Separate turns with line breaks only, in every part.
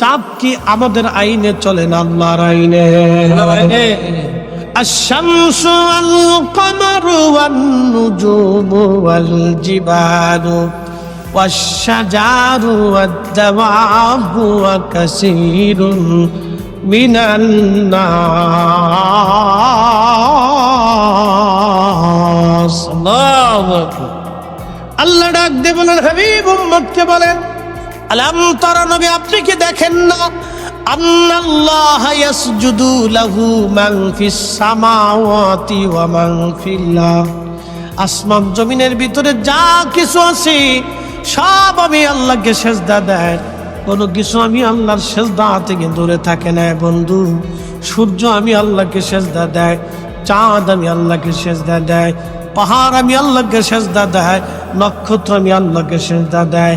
চাঁদ কি আমাদের আইনে চলে না আল্লাহর আইনে الشمس والقمر والنجوم والجبال والشجر والدواب وكثير من الناس الله أكبر আল্লাহ ডাক দে বলেন হাবিব উম্মতকে বলেন আলাম তারা নবী, আপনি কি দেখেন না? আন্নাল্লাহ ইয়াসজুদু লাহু মান ফিস সামাওয়াতি ওয়া মান আসমান জমিনের ভিতরে যা কিছু আছে, সব আমি আল্লাহকে সেজদা দেয়। কোনো কিছু আমি আল্লাহর সেজদা থেকে দূরে থাকে না বন্ধু। সূর্য আমি আল্লাহকে সেজদা দেয়, চাঁদ আমি আল্লাহকে সেজদা দেয় পাহাড় আমি আল্লাহকে সেজদা দেয়, নক্ষত্র আমি আল্লাহকে সেজদা দেয়,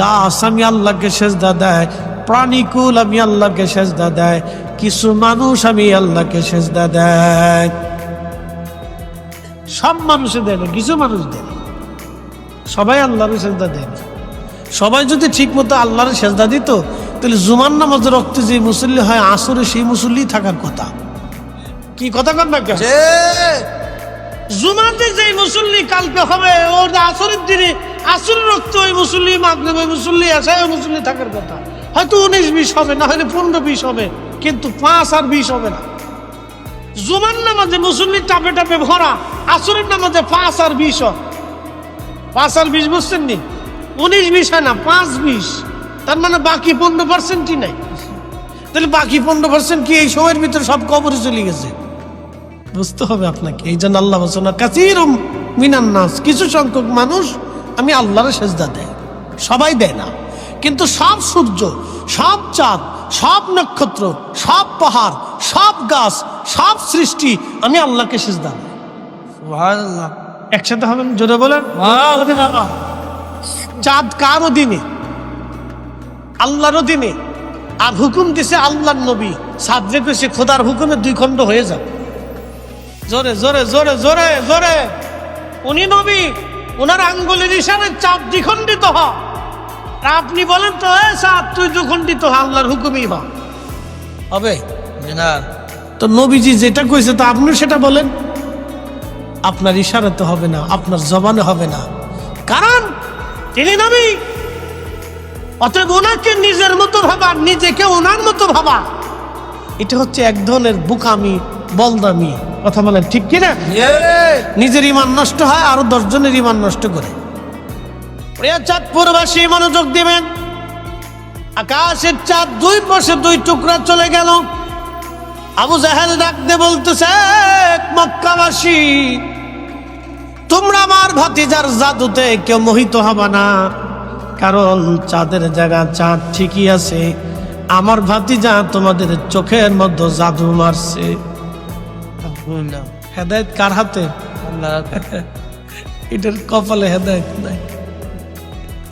গাছ আমি আল্লাহকে সেজদা দেয়, প্রাণীকুল আমি আল্লাহকে সেজদা দেয়, কিছু মানুষ আমি আল্লাহকে সেজদা দেয় সব মানুষে দেয় না, কিছু মানুষ দেয়। সবাই আল্লাহর সেজদা দেয় না। সবাই যদি ঠিক মতো আল্লাহর সেজদা দিত, তাহলে জুমান নামাজের রক্তে যে মুসল্লি হয়, আসরে সেই মুসল্লি থাকার কথা কি কথা কন না? জুমাতে যে মুসল্লি কালকে হবে ও আসরের দিনে আসরের রক্ত ওই মুসল্লি মাগরে ওই মুসল্লি আসে ওই মুসল্লি থাকার কথা। হয়তো উনিশ, বিশ হবে, না হলে পনেরো, বিশ হবে, কিন্তু পাঁচ আর বিশ হবে না। জুমার নামাজে মুসল্লি টাপে টাপে ভরা, আসরের নামাজে পাঁচ আর বিশ হয়। পাঁচ আর বিশ বুঝছেন নি? উনিশ, বিশ হয় না, পাঁচ, বিশ। তার মানে বাকি পনেরো পার্সেন্টই নাই। তাহলে বাকি পনেরো পার্সেন্ট কি এই সময়ের ভিতরে সব কবরে চলে গেছে? বুঝতে হবে আপনাকে। এই জন্য আল্লাহ বলছেন কাসির মিনান নাস। কিছু সংখ্যক মানুষ আমি আল্লাহর সেজদা দেয় সবাই দেয় না। কিন্তু সব সূর্য সব চাঁদ সব নক্ষত্র সব পাহাড় সব গাছ সব সৃষ্টি আমি আল্লাহকে সেজদা দেয় একসাথে হবেন জোরে বলেন। চাঁদ কার অধীনে আল্লাহর অধীনে আর হুকুম দিছে আল্লাহর নবী। সাদরে খোদার হুকুমে দুই খণ্ড হয়ে যাবে। জোরে জোরে জোরে জোরে জোরে। উনি নবী ওনার আঙ্গুলের ইশারায় চাপ দ্বিখণ্ডিত হ। আপনি বলেন তো এ চাপ তুই দ্বিখণ্ডিত হ আল্লাহর হুকুমই হ। হবে তো নবীজি যেটা কইছে তো আপনি সেটা বলেন? আপনার ইশারাতে হবে না আপনার জবানে হবে না। কারণ তিনি নবী। অতএব ওনাকে নিজের মতো ভাবা নিজেকে ওনার মতো ভাবা। এটা হচ্ছে এক ধরনের বুকামি বলদামি। কথা বলেন ঠিক কিনা নিজের ইমান নষ্ট হয় আরও দশজনের ইমান নষ্ট করে। চাঁদপুরবাসী মনোযোগ দিবেন। আকাশের চাঁদ দুই পাশে দুই টুকরা চলে গেল। আবু জাহেল ডাকতে বলতেছে "এক মক্কাবাসী তোমরা আমার ভাতিজার জাদুতে কেউ মোহিত হবে না। কারণ চাঁদের জায়গা চাঁদ ঠিকই আছে। আমার ভাতিজা তোমাদের চোখের মধ্যে জাদু মারছে। হেদায়ত কার হাতে? এটার কপালে হেদায়ত নাই।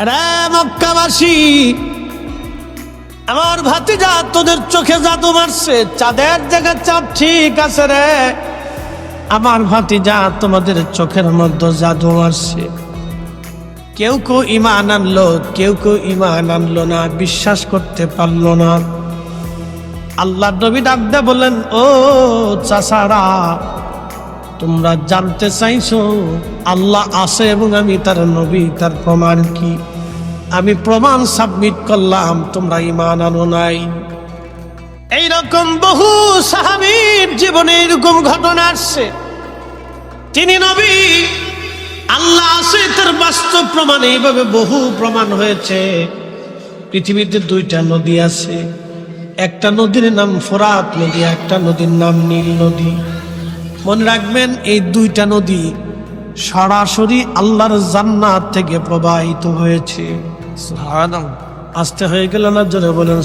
রে মক্কাবাসী আমার ভাতিজা তোদের চোখে জাদু মারছে চাঁদের জায়গা চাঁদ ঠিক আছে রে। আমার ভাতিজা তোমাদের চোখের মধ্যে জাদু মারছে। কেউ কেউ ইমান আনলো কেউ কেউ ইমান আনলো না বিশ্বাস করতে পারল না। আল্লাহ নবী ডাকদা বললেন, ও চাষারা তোমরা জানতে চাইছো, আল্লাহ আছে এবং আমি তার নবী, তার প্রমাণ কি? আমি প্রমাণ সাবমিট করলাম, তোমরা ইমান আনো নাই। এইরকম বহু সাহাবীর জীবনে এরকম ঘটনা আসছে। তিনি নবী, আল্লাহ আছে, তার বাস্তব প্রমাণ এইভাবে বহু প্রমাণ হয়েছে। পৃথিবীতে দুইটা নদী আছে। একটা নদীর নাম ফোরাত নদী একটা নদীর নাম নীল নদী। মনে রাখবেন এই দুইটা নদী সরাসরি আল্লাহর জান্নাত থেকে প্রবাহিত হয়েছে। আসতে হয়ে গেল না? জোরে বলেন।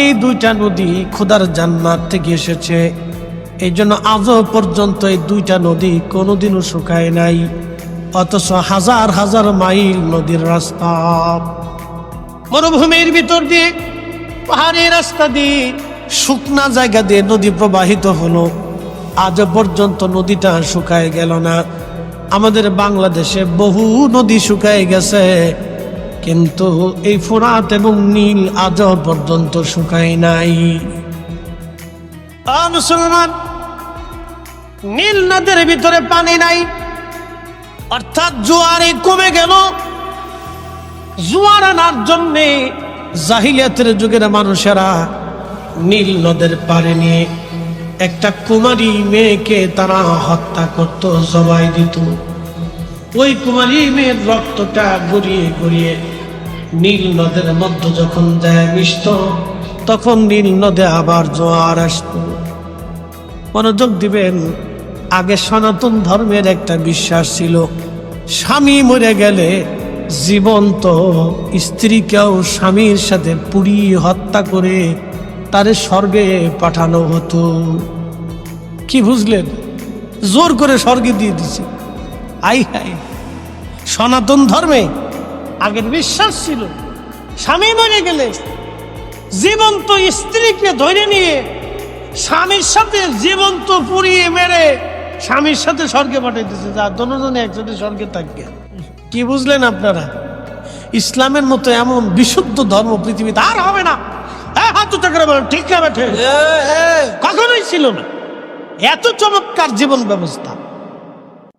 এই দুইটা নদী খোদার জান্নাত থেকে এসেছে। এই জন্য আজও পর্যন্ত এই দুইটা নদী কোনোদিনও শুকায় নাই। অথচ হাজার হাজার মাইল নদীর রাস্তা। মরুভূমির ভিতর দিয়ে পাহাড়ি রাস্তা দিয়ে শুকনা জায়গা দিয়ে নদী প্রবাহিত হলো। আজ পর্যন্ত নদীটা শুকায় গেল না। আমাদের বাংলাদেশে বহু নদী শুকায় গেছে। কিন্তু এই ফোরাত এবং নীল আজ পর্যন্ত শুকায় নাই। মুসলমান, নীল নদের ভিতরে পানি নাই। অর্থাৎ জোয়ারে কমে গেল। জোয়ার আনার জন্যে জাহিলিয়াতের যুগের মানুষেরা নীল নদের পারে নিয়ে একটা কুমারী মেয়েকে তারা হত্যা করত, জবাই দিত। ওই কুমারী মেয়ের রক্তটা গড়িয়ে গড়িয়ে নীল নদের মধ্যে যখন দেয় মিশত, তখন নীল নদে আবার জোয়ার আসতো। মনোযোগ দিবেন, আগে সনাতন ধর্মের একটা বিশ্বাস ছিল, স্বামী মরে গেলে জীবন্ত স্ত্রীকেও স্বামীর সাথে পুড়িয়ে হত্যা করে তারে স্বর্গে পাঠানো হতো। কি বুঝলেন? জোর করে স্বর্গে দিয়ে দিছে। আই হাই সনাতন ধর্মে আগের বিশ্বাস ছিল, স্বামী মরে গেলে জীবন্ত স্ত্রীকে ধরে নিয়ে স্বামীর সাথে জীবন্ত পুড়িয়ে মেরে স্বামীর সাথে স্বর্গে পাঠাইতেছে। যা দনোজনে একসাথে স্বর্গে থাকবে কি বুঝলেন আপনারা? ইসলামের মতো এমন বিশুদ্ধ ধর্ম পৃথিবীতে আর হবে না। হাত করে বলেন ঠিক না বেঠে কখনোই ছিল না। এত চমৎকার জীবন ব্যবস্থা।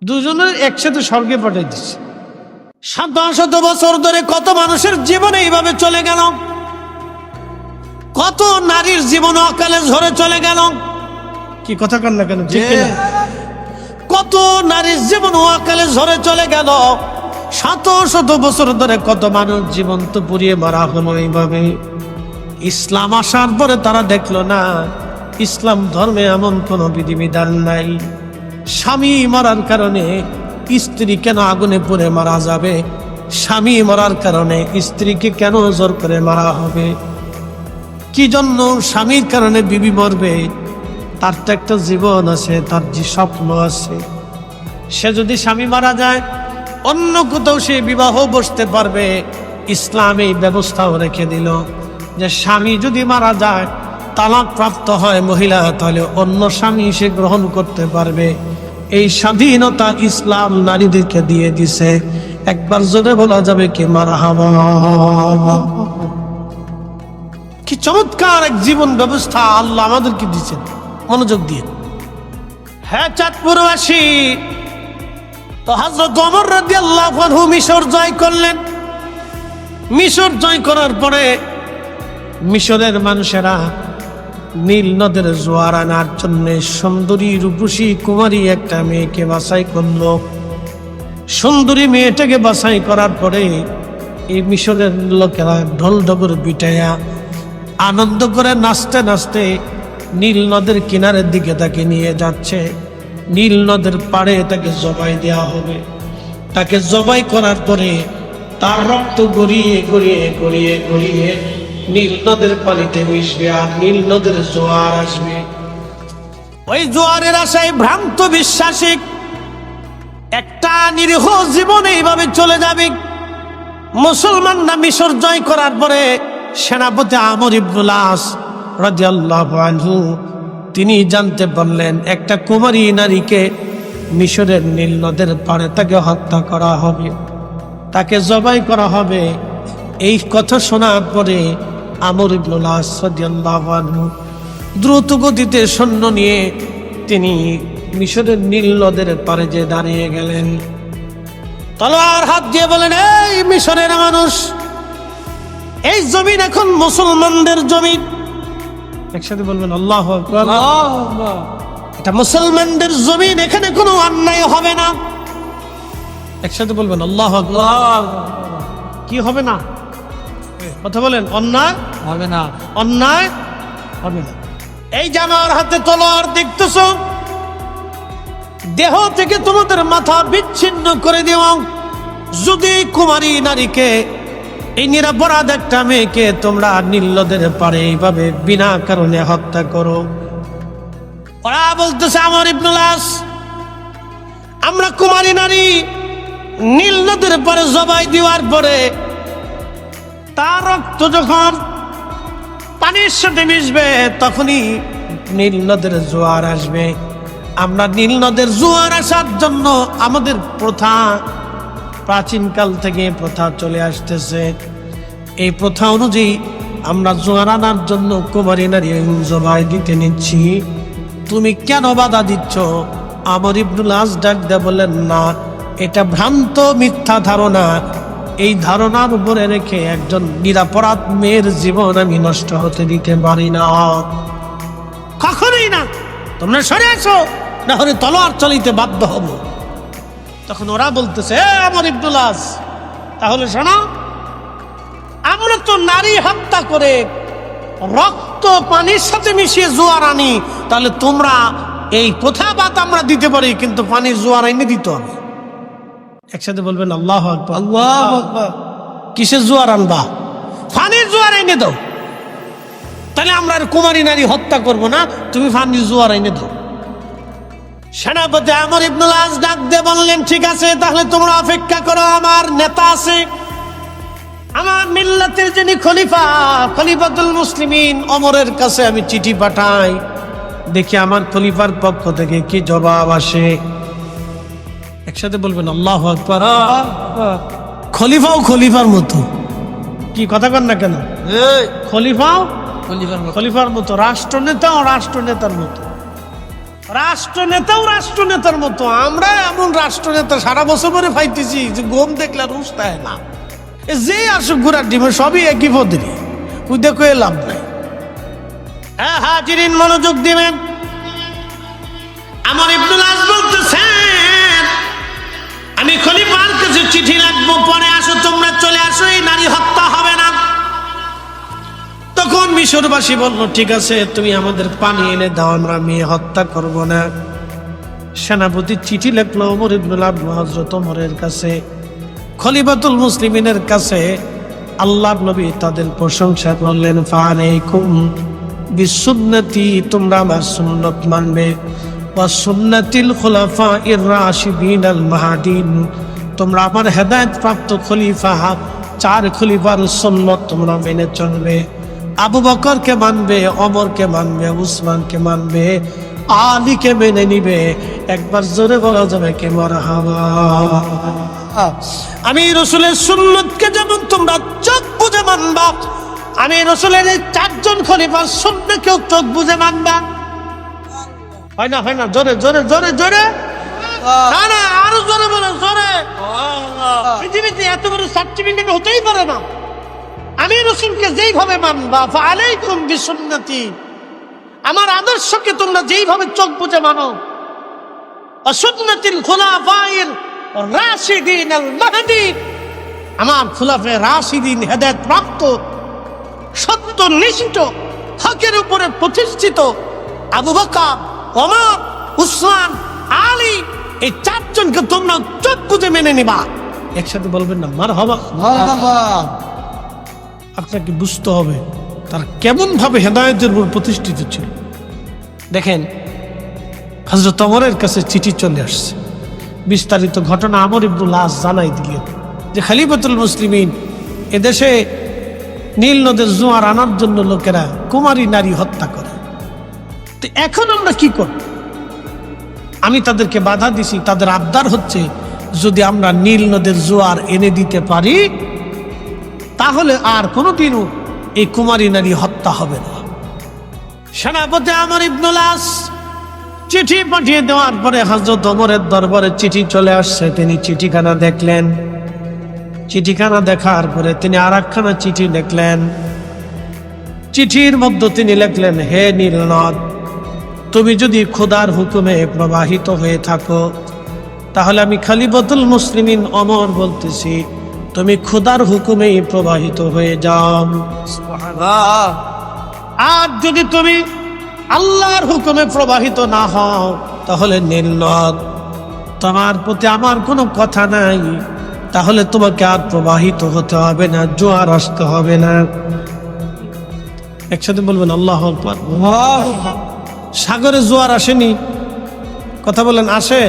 দুজনের একসাথে স্বর্গে পাঠাই দিচ্ছে। শত শত বছর ধরে কত মানুষের জীবন এইভাবে চলে গেল? কত নারীর জীবন অকালে ঝরে চলে গেল? কি কথা কন না কেন? কত নারীর জীবন অকালে ঝরে চলে গেল? শত শত বছর ধরে কত মানুষ জীবন্ত পুড়িয়ে মারা হলো এইভাবে। ইসলাম আসার পরে তারা দেখল, না, ইসলাম ধর্মে এমন কোনো বিধিবিধান নাই। স্বামী মরার কারণে স্ত্রী কেন আগুনে পুড়ে মারা যাবে? স্বামী মরার কারণে স্ত্রীকে কেন জোর করে মারা হবে? কি জন্য স্বামীর কারণে বিবি মরবে? তার তো একটা জীবন আছে, তার যে স্বপ্ন আছে। সে যদি স্বামী মারা যায় অন্য কোথাও সে বিবাহ বসতে পারবে, ইসলাম এই ব্যবস্থাও রেখে দিল যে স্বামী যদি মারা যায় তালাক প্রাপ্ত হয় মহিলা, তাহলে অন্য স্বামী সে গ্রহণ করতে পারবে। এই স্বাধীনতা ইসলাম নারীদেরকে দিয়ে দিছে। একবার জোরে বলা যাবে কি মারা কি চমৎকার এক জীবন ব্যবস্থা আল্লাহ আমাদেরকে দিচ্ছেন মনোযোগ দিয়ে। হ্যাঁ চাঁদপুরবাসী তো হাজরত অমর রাজি আল্লাহ মিশর জয় করলেন। মিশর জয় করার পরে মিশরের মানুষেরা নীল নদের জোয়ার আনার জন্য সুন্দরী রূপসী কুমারী একটা মেয়েকে বাছাই করল। সুন্দরী মেয়েটাকে বাছাই করার পরে এই মিশরের লোকেরা ঢোল ডগর বিটাইয়া আনন্দ করে নাচতে নাচতে নীল নদের কিনারের দিকে তাকে নিয়ে যাচ্ছে। নীল নদের পাড়ে তাকে জবাই দেওয়া হবে। তাকে জবাই করার পরে তার রক্ত গড়িয়ে গড়িয়ে গড়িয়ে গড়িয়ে নীল নদের পানিতে মিশবে আর নীল নদের জোয়ার আসবে। ওই জোয়ারের আশায় ভ্রান্ত বিশ্বাসী একটা নিরীহ জীবন এইভাবে চলে যাবে। মুসলমানরা মিশর জয় করার পরে সেনাপতি আমর ইবনুল আস আনহু তিনি জানতে পারলেন, একটা কুমারী নারীকে মিশরের নীল নদের পাড়ে তাকে হত্যা করা হবে। তাকে জবাই করা হবে। এই কথা শোনার পরে আমর দ্রুত গতিতে সৈন্য নিয়ে তিনি মিশরের নীল নদের পাড়ে যে দাঁড়িয়ে গেলেন। তলোয়ার হাত দিয়ে বলেন, এই মিশরের মানুষ, এই জমিন এখন মুসলমানদের জমিন। একসাথে বলবেন আল্লাহ এটা মুসলমানদের জমিন এখানে কোনো অন্যায় হবে না। একসাথে বলবেন আল্লাহ। কি হবে না? কথা বলেন অন্যায়?
হবে না।
অন্যায়? হবে না। এই জানোয়ার হাতে তলোয়ার দেখতেছ দেহ থেকে তোমাদের মাথা বিচ্ছিন্ন করে দেওয়া যদি কুমারী নারীকে এই নিরাপরাধ একটা মেয়েকে তোমরা নীলদের পারে এইভাবে বিনা কারণে হত্যা করো। ওরা বলতেছে, আমার ইবনুলাস আমরা কুমারী নারী নীল নদের পরে জবাই দেওয়ার পরে তার রক্ত যখন পানির সাথে মিশবে, তখনই নীল নদের জোয়ার আসবে। আমরা নীল নদের জোয়ার আসার জন্য আমাদের প্রথা প্রাচীনকাল থেকে প্রথা চলে আসতেছে। এই প্রথা অনুযায়ী আমরা জোয়ার আনার জন্য কুমারী নারী জবাই দিতে নিচ্ছি। তুমি কেন বাধা দিচ্ছ? আমার ইবনুল আজ ডাক দেয়া না, এটা ভ্রান্ত মিথ্যা ধারণা। এই ধারণার উপরে রেখে একজন নিরাপরাধ মেয়ের জীবন আমি নষ্ট হতে দিতে পারি না। কখনোই না। তোমরা সরে আছো না হলে তলোয়ার চলিতে বাধ্য হব। তখন ওরা বলতেছে "এ, আমার ইবদুল্লাস তাহলে শোনো আমরা তো নারী হত্যা করে রক্ত পানির সাথে মিশিয়ে জোয়ার আনি তাহলে তোমরা এই প্রথাবাদ আমরা দিতে পারি কিন্তু পানির জোয়ার এনে দিতে হবে। একসাথে বলবেন আল্লাহ আল্লাহ কিসের জোয়ার আনবা? পানির জোয়ার এনে দাও। তাহলে আমরা আর কুমারী নারী হত্যা করব না তুমি পানির জোয়ার এনে দাও। সেনাপতি আমর ইবনুল আজ ডাক দিয়ে বললেন ঠিক আছে তাহলে তোমরা অপেক্ষা করো আমার নেতা আছে। আমার মিল্লাতের যিনি খলিফা খলিফাতুল মুসলিমিন অমরের কাছে আমি চিঠি পাঠাই। দেখি আমার খলিফার পক্ষ থেকে কি জবাব আসে। একসাথে বলবেন আল্লাহ আকবার খলিফাও খলিফার মতো। কি কথা কন না কেন? খলিফাও খলিফার মতো। রাষ্ট্রনেতাও রাষ্ট্রনেতার মতো। রাষ্ট্রনেতাও রাষ্ট্রনেতার মতো। আমরা এমন রাষ্ট্রনেতা সারা বছর পরে ফাইতেছি যে গম দেখলে আর উস্তায় না। যে আসুক ঘোরার ডিমে সবই একই ওই দেখো এ লাভ নাই। হ্যাঁ হাজিরিন মনোযোগ দিবেন। আমার ইবনুল আজ বলতেছেন, আমি খলিফার কাছে চিঠি লাগবো, পরে আসো, তোমরা চলে আসো, এই নারী হত্যা তখন মিশরবাসী বলল, ঠিক আছে, তুমি আমাদের পানি এনে দাও, আমরা মেয়ে হত্যা করব না। সেনাপতি চিঠি লিখলো ওমর ইবনুল আব্দুল হজরত ওমরের কাছে। খলিফাতুল মুসলিমিনের কাছে আল্লাহ নবী তাদের প্রশংসা করলেন ফালাইকুম বিসুন্নতি, তোমরা আমার সুন্নত মানবে। ওয়া সুন্নাতিল খুলাফা ইর রাশিদিন আল মাহাদিন, তোমরা আমার হেদায়েত প্রাপ্ত খলিফা, চার খলিফার সুন্নত তোমরা মেনে চলবে। আবু বকরকে মানবে অমরকে মানবে উসমানকে মানবে আলীকে মেনে নিবে। একবার জোরে বলা যাবে কে মরা আমি রসুলের সুন্নতকে যেমন তোমরা চোখ বুঝে মানবা আমি রসুলের এই চারজন খলিফার সুন্নকেও চোখ বুঝে মানবা। হয় না হয় না জোরে জোরে জোরে জোরে। না না আরও জোরে বলে জোরে। পৃথিবীতে এত বড় সার্টিফিকেট হতেই পারে না। আমি রসুলকে যেইভাবে মানবা আলাইকুম বিসুন্নতি। আমার আদর্শকে তোমরা যেইভাবে চোখ বুঝে মানো, অসুন্নতিল খোলাফাইল রাশিদিন আল মাহদিন আমার খোলাফে রাশিদিন হেদায়েত প্রাপ্ত সত্য নিশ্চিত হকের উপরে প্রতিষ্ঠিত আবু বকর, ওমর, উসমান, আলী, এই চারজনকে তোমরা চোখ বুঝে মেনে নিবা। একসাথে বলবেন না মার হবা আপনাকে বুঝতে হবে তার কেমন ভাবে হেদায়তের উপর প্রতিষ্ঠিত ছিল। দেখেন হজরত অমরের কাছে চিঠি চলে আসছে। বিস্তারিত ঘটনা আমর ইবনুল আস জানাই দিলেন যে খালিফাতুল মুসলিমিন এদেশে নীল নদের জোয়ার আনার জন্য লোকেরা কুমারী নারী হত্যা করে। তো এখন আমরা কি করব? আমি তাদেরকে বাধা দিছি, তাদের আবদার হচ্ছে যদি আমরা নীল নদের জোয়ার এনে দিতে পারি তাহলে আর কোনোদিনও এই কুমারী নারী হত্যা হবে না। সেনাপতি আমার ইবনুলাস চিঠি পাঠিয়ে দেওয়ার পরে হজরত ওমরের দরবারে চিঠি চলে আসছে। তিনি চিঠিখানা দেখলেন। চিঠিখানা দেখার পরে তিনি আর চিঠি লিখলেন চিঠির মধ্যে তিনি লিখলেন, হে নীলনদ তুমি যদি খোদার হুকুমে প্রবাহিত হয়ে থাকো, তাহলে আমি খালিবতুল মুসলিমিন অমর বলতেছি। তুমি খোদার হুকুমেই প্রবাহিত হয়ে যাও। আর যদি তুমি আল্লাহর হুকুমে প্রবাহিত না হও তাহলে নীলনদ তোমার প্রতি আমার কোনো কথা নাই। তাহলে তোমাকে আর প্রবাহিত হতে হবে না জোয়ার আসতে হবে না। একসাথে বলবেন আল্লাহ সাগরে জোয়ার আসেনি? কথা বলেন আসে।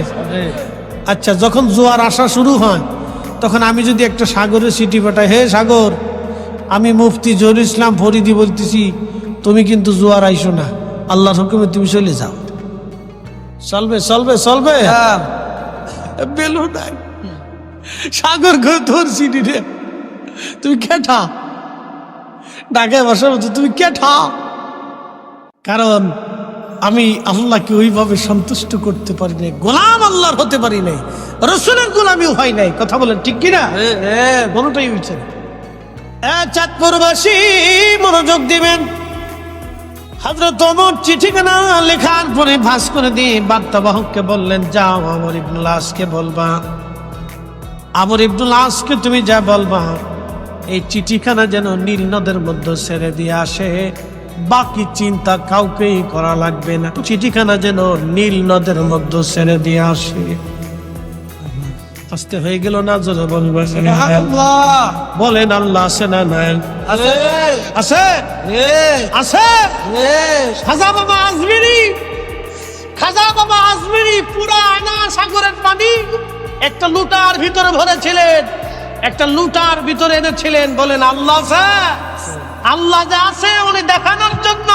আচ্ছা যখন জোয়ার আসা শুরু হয় তখন আমি যদি একটা সাগরে সিটি পাঠাই হে সাগর আমি মুফতি জহুর ইসলাম ফরিদি বলতেছি তুমি কিন্তু জোয়ার আইসো না আল্লাহর হুকুমে তুমি চলে যাও। চলবে চলবে চলবে। বেলু নাই। সাগর ঘর ধরছি নি রে। তুমি কেঠা? ডাকে বসার মতো তুমি কেঠা? কারণ আমি আল্লাহকে ওইভাবে সন্তুষ্ট করতে পারি নাই গোলাম আল্লাহর হতে পারি নাই। রসুলের গোলামি হয় নাই। কথা বলেন ঠিক কিনা? হ্যাঁ কোনোটাই হয়েছে চাঁদপুরবাসী মনোযোগ দিবেন। হজরত ওমর চিঠিখানা লেখার পরে ভাস করে দিয়ে বার্তাবাহককে বললেন যাও আমর ইবনুল আসকে বলবা। আমর ইবনুল আসকে তুমি যা বলবা এই চিঠিখানা যেন নীল নদের মধ্যে ছেড়ে দিয়ে আসে। বাকি চিন্তা কাউকেই করা লাগবে না। চিঠিখানা যেন নীল নদের মধ্যে ছেড়ে দিয়ে আসে। আস্তে হয়ে গেল না জোরে বলবেন বলেন আল্লাহ আছে না নাই আছে আছে খাজা বাবা আজমিরি। খাজা বাবা আজমিরি পুরা আয়না সাগরের পানি একটা লুটার ভিতরে ভরেছিলেন একটা লুটার ভিতরে এনেছিলেন। বলেন আল্লাহ আছে আল্লাহ যে আছে উনি দেখানোর জন্য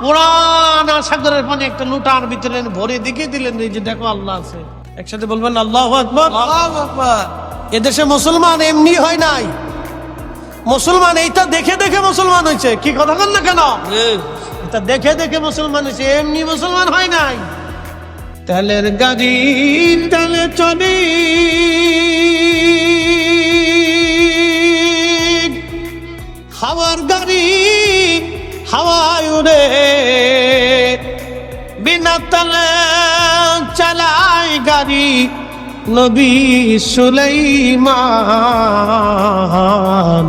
পুরানা সাগরের পানি একটা লুটার ভিতরে ভরে দিকে দিলেন। এই যে দেখো আল্লাহ আছে একসাথে বলবেন আল্লাহ আকবর। এদেশে মুসলমান এমনি হয় নাই। মুসলমান এইটা দেখে দেখে মুসলমান হয়েছে। কি কথা বল না কেন? এটা দেখে দেখে মুসলমান হয়েছে এমনি মুসলমান হয় নাই। তেলের গাড়ি তেলে চলে। নবী সুলাইমান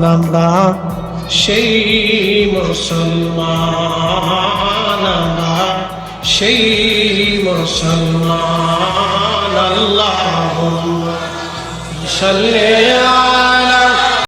আমরা সেই মুসলমান আমরা সেই মুসলমান আল্লাহ সাল্লে